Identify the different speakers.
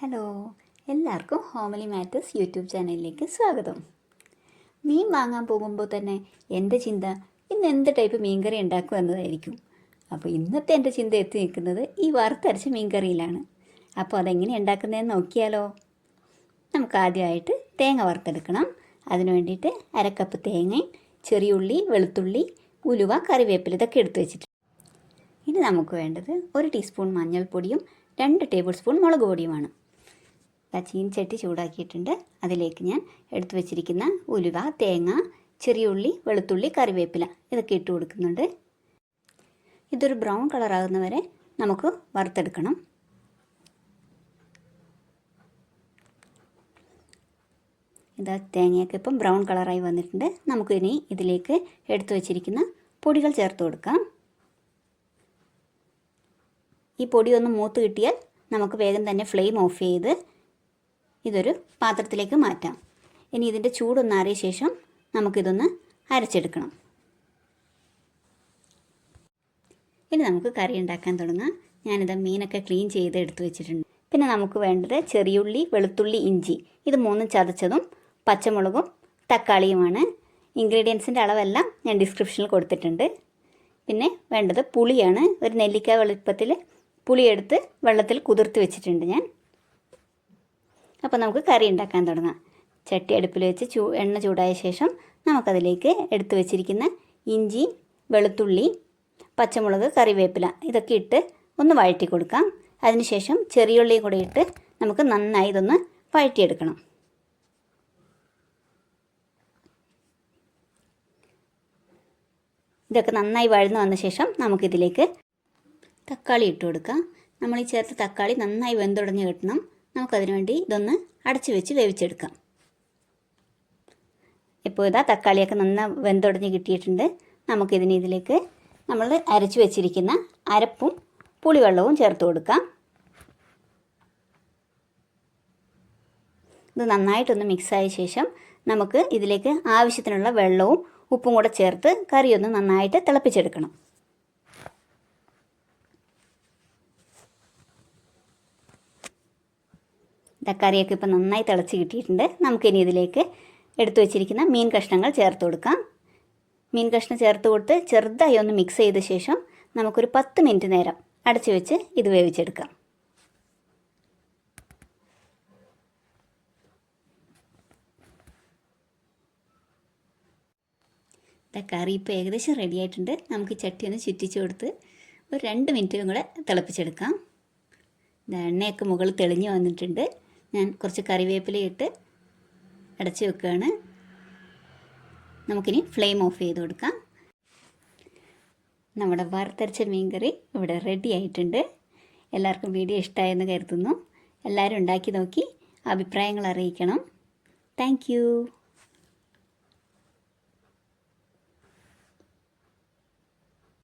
Speaker 1: Hello എല്ലാവർക്കും ഹോമലി matters YouTube ചാനലിലേക്ക് സ്വാഗതം. മീൻ വാങ്ങാൻ പോകുമ്പോൾ തന്നെ എന്റെ ചിന്ത ഇന്ന് എന്ത് ടൈപ്പ് മീൻകറി ഉണ്ടാക്കും എന്നതായിരിക്കും. അപ്പോൾ ഇന്നത്തെ എന്റെ ചിന്ത എത്തി നിൽക്കുന്നത് ഈ വറുത്തരച്ച മീൻകറിയിലാണ്. അപ്പോൾ അതെങ്ങനെ ഉണ്ടാക്കുന്നതെന്ന് നോക്കിയാലോ? നമുക്ക് ആദ്യമായിട്ട് തേങ്ങ വറുത്തെടുക്കണം. അതിന് വേണ്ടിയിട്ട് അരക്കപ്പ് തേങ്ങയും ചെറിയുള്ളി വെളുത്തുള്ളി ഉലുവ കറിവേപ്പില ഇതൊക്കെ എടുത്ത് വെച്ചിട്ട് ഇനി നമുക്ക് വേണ്ടത് ഒരു ടീസ്പൂൺ മഞ്ഞൾപ്പൊടിയും രണ്ട് ടേബിൾ സ്പൂൺ മുളക് പൊടിയുമാണ്. ചീൻചട്ടി ചൂടാക്കിയിട്ടുണ്ട്. അതിലേക്ക് ഞാൻ എടുത്തു വെച്ചിരിക്കുന്ന ഉലുവ തേങ്ങ ചെറിയ ഉള്ളി വെളുത്തുള്ളി കറിവേപ്പില ഇതൊക്കെ ഇട്ട് കൊടുക്കുന്നുണ്ട്. ഇതൊരു ബ്രൗൺ കളറാകുന്നവരെ നമുക്ക് വറുത്തെടുക്കണം. ഇതാ തേങ്ങയൊക്കെ ഇപ്പം ബ്രൗൺ കളറായി വന്നിട്ടുണ്ട്. നമുക്ക് ഇനി ഇതിലേക്ക് എടുത്തു വെച്ചിരിക്കുന്ന പൊടികൾ ചേർത്ത് കൊടുക്കാം. ഈ പൊടി ഒന്ന് മൂത്ത് കിട്ടിയാൽ നമുക്ക് വേഗം തന്നെ ഫ്ലെയിം ഓഫ് ചെയ്ത് ഇതൊരു പാത്രത്തിലേക്ക് മാറ്റാം. ഇനി ഇതിന്റെ ചൂടൊന്ന് ആറിയ ശേഷം നമുക്കിതൊന്ന് അരച്ചെടുക്കണം. ഇനി നമുക്ക് കറി ഉണ്ടാക്കാൻ തുടങ്ങാം. ഞാനിത് മീനൊക്കെ ക്ലീൻ ചെയ്ത് എടുത്തു വെച്ചിട്ടുണ്ട്. പിന്നെ നമുക്ക് വേണ്ടത് ചെറിയുള്ളി വെളുത്തുള്ളി ഇഞ്ചി. ഇത് മൂന്നും ചതച്ചതും പച്ചമുളകും തക്കാളിയുമാണ്. ഇൻഗ്രീഡിയൻസിന്റെ അളവെല്ലാം ഞാൻ ഡിസ്ക്രിപ്ഷനിൽ കൊടുത്തിട്ടുണ്ട്. പിന്നെ വേണ്ടത് പുളിയാണ്. ഒരു നെല്ലിക്ക വെളുപ്പത്തിൽ പുളിയെടുത്ത് വെള്ളത്തിൽ കുതിർത്ത് വെച്ചിട്ടുണ്ട് ഞാൻ. അപ്പോൾ നമുക്ക് കറി ഉണ്ടാക്കാൻ തുടങ്ങാം. ചട്ടി അടുപ്പിൽ വെച്ച് ചൂ എണ്ണ ചൂടായ ശേഷം നമുക്കതിലേക്ക് എടുത്തു വെച്ചിരിക്കുന്ന ഇഞ്ചി വെളുത്തുള്ളി പച്ചമുളക് കറിവേപ്പില ഇതൊക്കെ ഇട്ട് ഒന്ന് വഴറ്റി കൊടുക്കാം. അതിനുശേഷം ചെറിയുള്ളിയും കൂടെ ഇട്ട് നമുക്ക് നന്നായി ഇതൊന്ന് വഴറ്റിയെടുക്കണം. ഇതൊക്കെ നന്നായി വഴന്നു വന്ന ശേഷം നമുക്കിതിലേക്ക് തക്കാളി ഇട്ട് കൊടുക്കാം. നമ്മൾ ഈ ചേർത്ത തക്കാളി നന്നായി വെന്തുടഞ്ഞ് കിട്ടണം. നമുക്കതിനു വേണ്ടി ഇതൊന്ന് അടച്ചു വെച്ച് വേവിച്ചെടുക്കാം. ഇപ്പോൾ ഇതാ തക്കാളിയൊക്കെ നന്നായി വെന്തുടഞ്ഞ് കിട്ടിയിട്ടുണ്ട്. നമുക്കിതിന് ഇതിലേക്ക് നമ്മൾ അരച്ചു വെച്ചിരിക്കുന്ന അരപ്പും പുളിവെള്ളവും ചേർത്ത് കൊടുക്കാം. ഇത് നന്നായിട്ടൊന്ന് മിക്സായ ശേഷം നമുക്ക് ഇതിലേക്ക് ആവശ്യത്തിനുള്ള വെള്ളവും ഉപ്പും കൂടെ ചേർത്ത് കറിയൊന്ന് നന്നായിട്ട് തിളപ്പിച്ചെടുക്കണം. തക്കാളിയൊക്കെ ഇപ്പോൾ നന്നായി തിളച്ച് കിട്ടിയിട്ടുണ്ട്. നമുക്കിനി ഇതിലേക്ക് എടുത്തു വെച്ചിരിക്കുന്ന മീൻ കഷ്ണങ്ങൾ ചേർത്ത് കൊടുക്കാം. മീൻ കഷ്ണം ചേർത്ത് കൊടുത്ത് ചെറുതായി ഒന്ന് മിക്സ് ചെയ്ത ശേഷം നമുക്കൊരു പത്ത് മിനിറ്റ് നേരം അടച്ചു വെച്ച് ഇത് വേവിച്ചെടുക്കാം. കറി ഇപ്പോൾ ഏകദേശം റെഡി ആയിട്ടുണ്ട്. നമുക്ക് ചട്ടി ഒന്ന് ചുറ്റിച്ച് കൊടുത്ത് ഒരു രണ്ട് മിനിറ്റും കൂടെ തിളപ്പിച്ചെടുക്കാം. എണ്ണയൊക്കെ മുകളിൽ തെളിഞ്ഞു വന്നിട്ടുണ്ട്. ഞാൻ കുറച്ച് കറിവേപ്പില ഇട്ട് അടച്ചു വെക്കുകയാണ്. നമുക്കിനി ഫ്ലെയിം ഓഫ് ചെയ്ത് കൊടുക്കാം. നമ്മുടെ വറുത്തരച്ച മീൻകറി ഇവിടെ റെഡി ആയിട്ടുണ്ട്. എല്ലാവർക്കും വീഡിയോ ഇഷ്ടമായെന്ന് കരുതുന്നു. എല്ലാവരും ഉണ്ടാക്കി നോക്കി അഭിപ്രായങ്ങൾ അറിയിക്കണം. താങ്ക്